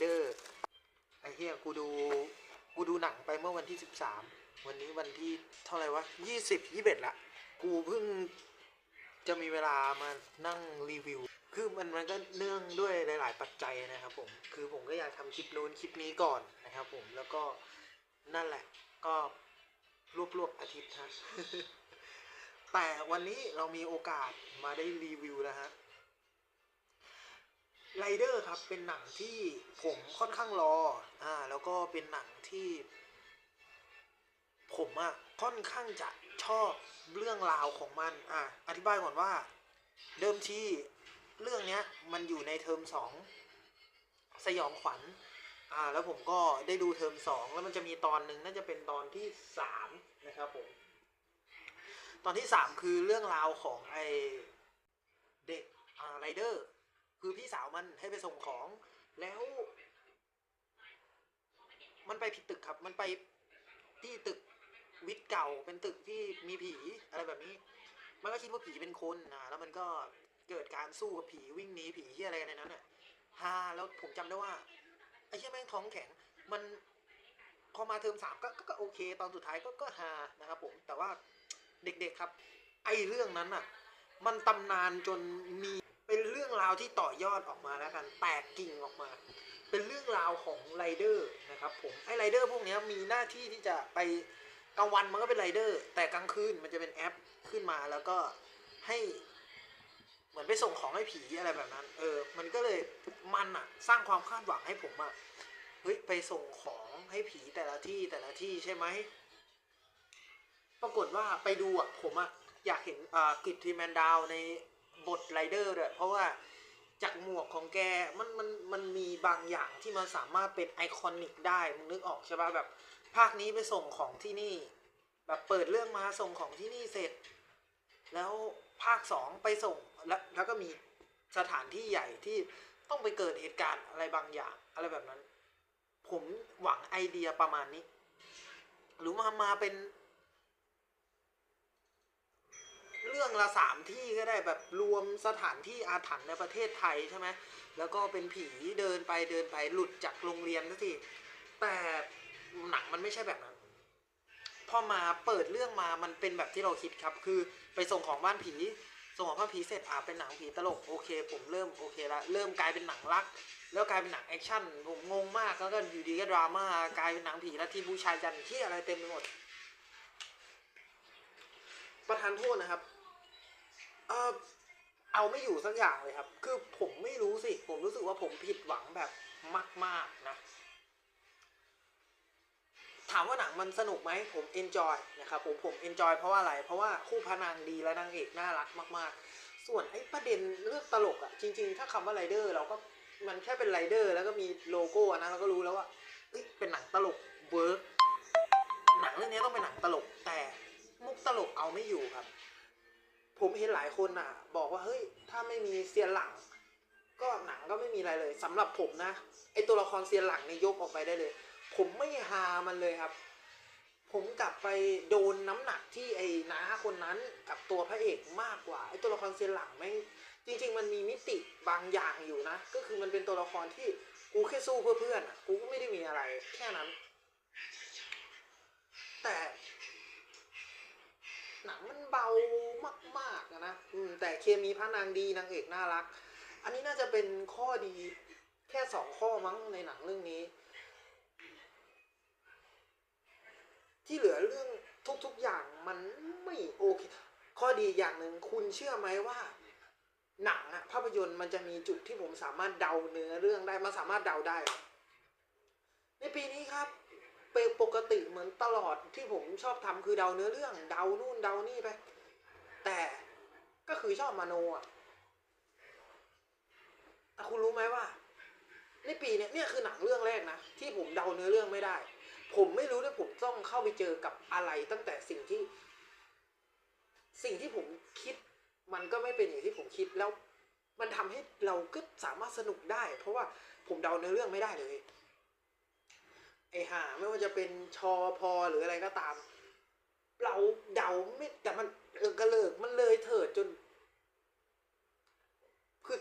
เดอร์ไอ้เหี้ยกูดูกูดูหนังไปเมื่อวันที่สิบสามวันนี้วันที่เท่าไหร่วะยี่สิบยี่สิบเอ็ดละ กูเพิ่งจะมีเวลามานั่งรีวิว คือมันมันก็เนื่องด้วยหลาย ๆ ปัจจัยนะครับผม คือผมก็อยากทำคลิปนู้นคลิปนี้ก่อนนะครับผม แล้วก็นั่นแหละ ก็รวบรวบอาทิตย์ฮะแต่วันนี้เรามีโอกาสมาได้รีวิวแล้วฮะ ไรเดอร์ครับเป็นหนังที่ผมค่อนข้างรออ่าแล้วก็เป็นหนังที่ ผมอะค่อนข้างจะชอบเรื่องราวของมันอะอธิบายก่อนว่า เดิมทีเรื่องเนี้ยมันอยู่ในเทอมสองสยองขวัญอ่าแล้วผมก็ได้ดูเทอมสองแล้วมันจะมีตอนหนึ่งน่าจะเป็นตอนที่สามนะครับผมตอนที่สามคือเรื่องราวของไอเด็กอ่าไรเดอร์ คือพี่สาวมันให้ไปส่งของ แล้ว มันไปผิดตึกครับ มันไปที่ตึกวิทย์เก่าเป็นตึกที่มีผีอะไรแบบนี้ มันก็คิดว่าผีเป็นคนนะแล้วมันก็เกิดการสู้กับผีวิ่งหนีผีที่อะไรกันในนั้นน่ะฮาแล้วผมจำได้ว่าไอ้เชี่ยแม่งท้องแข็ง มันพอมาเทอมสามก็ก็ก็โอเค ตอนสุดท้ายก็ก็ฮานะครับผมแต่ว่าเด็กๆครับ ไอ้เรื่องนั้นอะ มันตำนานจนมี เป็นเรื่องราวที่ต่อยอดออกมาแล้วกัน แตกกิ่งออกมา เป็นเรื่องราวของไรเดอร์นะครับผม ไอ้ไรเดอร์พวกนี้มีหน้าที่ที่จะไปกลางวันมันก็เป็นไรเดอร์ แต่กลางคืนมันจะเป็นแอปขึ้นมาแล้วก็ให้เหมือนไปส่งของให้ผีอะไรแบบนั้น เออ มันก็เลยมันอะสร้างความคาดหวังให้ผมอะเฮ้ยไปส่งของให้ผีแต่ละที่แต่ละที่ใช่ไหม ปรากฏว่าไปดูอะผมอะอยากเห็นอ่ากริดทีแมนดาวใน บทไรเดอร์ด้วยเพราะว่าจากหมวกของแกมันมันมันมีบางอย่างที่มันสามารถเป็นไอคอนิกได้มึงนึกออกใช่ป่ะแบบ ภาคนี้ไปส่งของที่นี่ แบบเปิดเรื่องมาส่งของที่นี่เสร็จ แล้วภาคสองไปส่งแล้วแล้วก็มีสถานที่ใหญ่ที่ต้องไปเกิดเหตุการณ์อะไรบางอย่าง อะไรแบบนั้น ผมหวังไอเดียประมาณนี้ หรือมามาเป็น เรื่องละสามที่ก็ได้แบบรวมสถานที่อาถรรพ์ในประเทศไทยใช่ไหมแล้วก็เป็นผีเดินไปเดินไปหลุดจากโรงเรียนสักทีแต่หนังมันไม่ใช่แบบนั้น พอมาเปิดเรื่องมามันเป็นแบบที่เราคิดครับ คือไปส่งของบ้านผีส่งของบ้านผีเสร็จอ่าเป็นหนังผีตลกโอเค ผมเริ่มโอเคละเริ่มกลายเป็นหนังรัก แล้วกลายเป็นหนังแอคชั่นผมงงมากแล้วก็อยู่ดีก็ดราม่ากลายเป็นหนังผีแล้วที่ผู้ชายันที่อะไรเต็มไปหมดประธานโทษนะครับ เออเอาไม่อยู่สักอย่างเลยครับ คือผมไม่รู้สิ ผมรู้สึกว่าผมผิดหวังแบบมาก ๆ นะ ถามว่าหนังมันสนุกไหมผมเอนจอยนะครับผมผมเอนจอยเพราะว่าอะไร เพราะว่าคู่พระนางดีและนางเอกน่ารักมากๆ ส่วนไอ้ประเด็นเรื่องตลกอะจริง ๆ ถ้าคำว่าไรเดอร์เราก็มันแค่เป็นไรเดอร์ แล้วก็มีโลโก้นนะเราก็รู้แล้วว่าเอ้ยเป็นหนังตลกเวิร์กหนังเรื่องนี้ต้องเป็นหนังตลกแต่มุกตลกเอาไม่อยู่ครับ ผมเห็นหลายคนอะ บอกว่าเฮ้ยถ้าไม่มีเซียนหลัง ก็หนังก็ไม่มีอะไรเลยสำหรับผมนะไอตัวละครเซียนหลังนี่ยกออกไปได้เลย ผมไม่ฮามันเลยครับ ผมกลับไปโดนน้ำหนักที่ไอ้น้าคนนั้นกับตัวพระเอกมากกว่าไอ้ตัวละครเซียนหลังแม่งจริง ๆ มันมีมิติบางอย่างอยู่นะ ก็คือมันเป็นตัวละครที่กูแค่สู้เพื่อเพื่อนอะกูก็ไม่ได้มีอะไรแค่นั้น แต่ หนังมันเบามากๆนะอืมแต่เคมีพระนางดีนางเอกน่ารัก อันนี้น่าจะเป็นข้อดีแค่สองข้อมั้งในหนังเรื่องนี้ ที่เหลือเรื่องทุกๆอย่างมันไม่โอเค ข้อดีอย่างหนึ่งคุณเชื่อไหมว่า หนังอะภาพยนตร์มันจะมีจุดที่ผมสามารถเดาเนื้อเรื่องได้มันสามารถเดาได้ ในปีนี้ครับ เป็นปกติเหมือนตลอดที่ผมชอบทำคือเดาเนื้อเรื่อง เดานู่นเดานี่ไป แต่ก็คือชอบมาโนอะแต่คุณรู้ไหมว่าในปีเนี้ยเนี่ยคือหนังเรื่องแรกนะที่ผมเดาเนื้อเรื่องไม่ได้ ผมไม่รู้ด้วยผมต้องเข้าไปเจอกับอะไรตั้งแต่สิ่งที่ สิ่งที่ผมคิด มันก็ไม่เป็นอย่างที่ผมคิดแล้ว มันทำให้เราก็สามารถสนุกได้ เพราะว่าผมเดาเนื้อเรื่องไม่ได้เลย ไอห่าไม่ว่าจะเป็นชอพอหรืออะไรก็ตาม เราเดาไม่แต่มันเออกระเลิกมันเลยเถิดจนคือ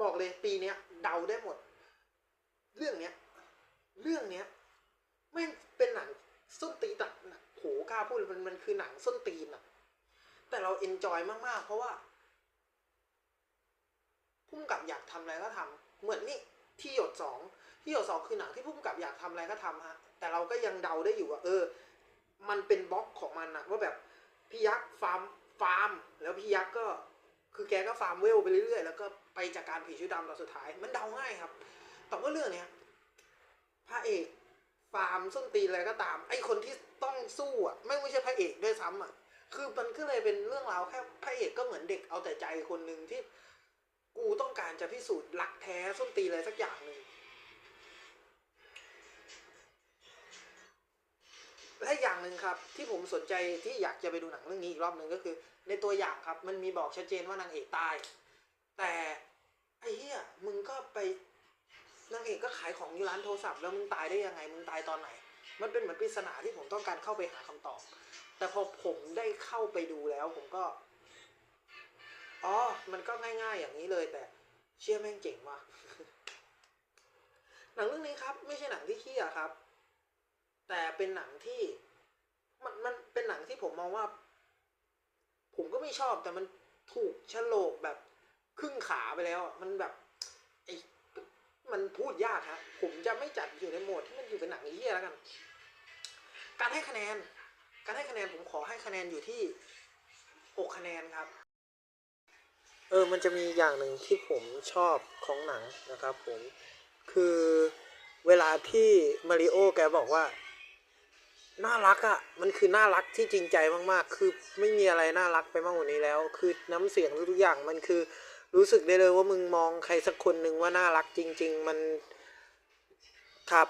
บอกเลยปีเนี้ย เดาได้หมด เรื่องเนี้ย เรื่องเนี้ยแม่งเป็นหนังส้นตีนอะหนังโหกล้าพูดมันมันคือหนังส้นตีนอะแต่เราเอนจอยมากๆ เพราะว่าพุ่มกับอยากทำอะไรก็ทำเหมือนนี่ที่หยดสอง ที่หยดสองคือหนังที่พุ่มกับอยากทำอะไรก็ทำฮะแต่เราก็ยังเดาได้อยู่ว่าเออ มันเป็นบล็อกของมันอะว่าแบบพี่ยักษ์ฟาร์มฟาร์ม แล้วพี่ยักษ์ก็คือแกก็ฟาร์มเวลไปเรื่อยๆ แล้วก็ไปจากการผีชุดดำตอนสุดท้าย มันเดาง่ายครับ แต่ว่าเรื่องเนี้ยพระเอกฟาร์มส้นตีนอะไรก็ตาม ไอคนที่ต้องสู้อะไม่ไม่ใช่พระเอกด้วยซ้ำอะคือมันก็เลยเป็นเรื่องราวแค่พระเอกก็เหมือนเด็กเอาแต่ใจคนหนึ่งที่กูต้องการจะพิสูจน์รักแท้ส้นตีนอะไรสักอย่างหนึ่ง และอย่างหนึ่งครับที่ผมสนใจที่อยากจะไปดูหนังเรื่องนี้อีกรอบหนึ่งก็คือ ในตัวอย่างครับมันมีบอกชัดเจนว่านางเอกตาย แต่ไอ้เหี้ยมึงก็ไปนางเอกก็ขายของอยู่ร้านโทรศัพท์แล้วมึงตายได้ยังไงมึงตายตอนไหน มันเป็นเหมือนปริศนาที่ผมต้องการเข้าไปหาคำตอบ แต่พอผมได้เข้าไปดูแล้ว ผมก็อ๋อมันก็ง่าย ๆ อย่างนี้เลยแต่เชื่อแม่งเจ๋งว่ะหนังเรื่องนี้ครับ ไม่ใช่หนังที่ขี้อะครับ แต่เป็นหนังที่มันมันเป็นหนังที่ผมมองว่า ผมก็ไม่ชอบแต่มันถูกฉลกแบบครึ่งขาไปแล้ว มันแบบไอ้มันพูดยากครับผมจะไม่จัดอยู่ในโหมดที่มันอยู่เป็นหนังไอ้เหี้ยแล้วกัน การให้คะแนน การให้คะแนนผมขอให้คะแนนอยู่ที่หกคะแนนครับ เออมันจะมีอย่างหนึ่งที่ผมชอบของหนังนะครับ ผมคือเวลาที่มาริโอแกบอกว่า น่ารักอะ่ะ มันคือน่ารักที่จริงใจมากๆ คือไม่มีอะไรน่ารักไปมากกว่านี้แล้ว คือน้ำเสียงทุกอย่างมันคือรู้สึกได้เลยว่ามึงมองใครสักคนหนึ่งว่าน่ารักจริง ๆ มันครับ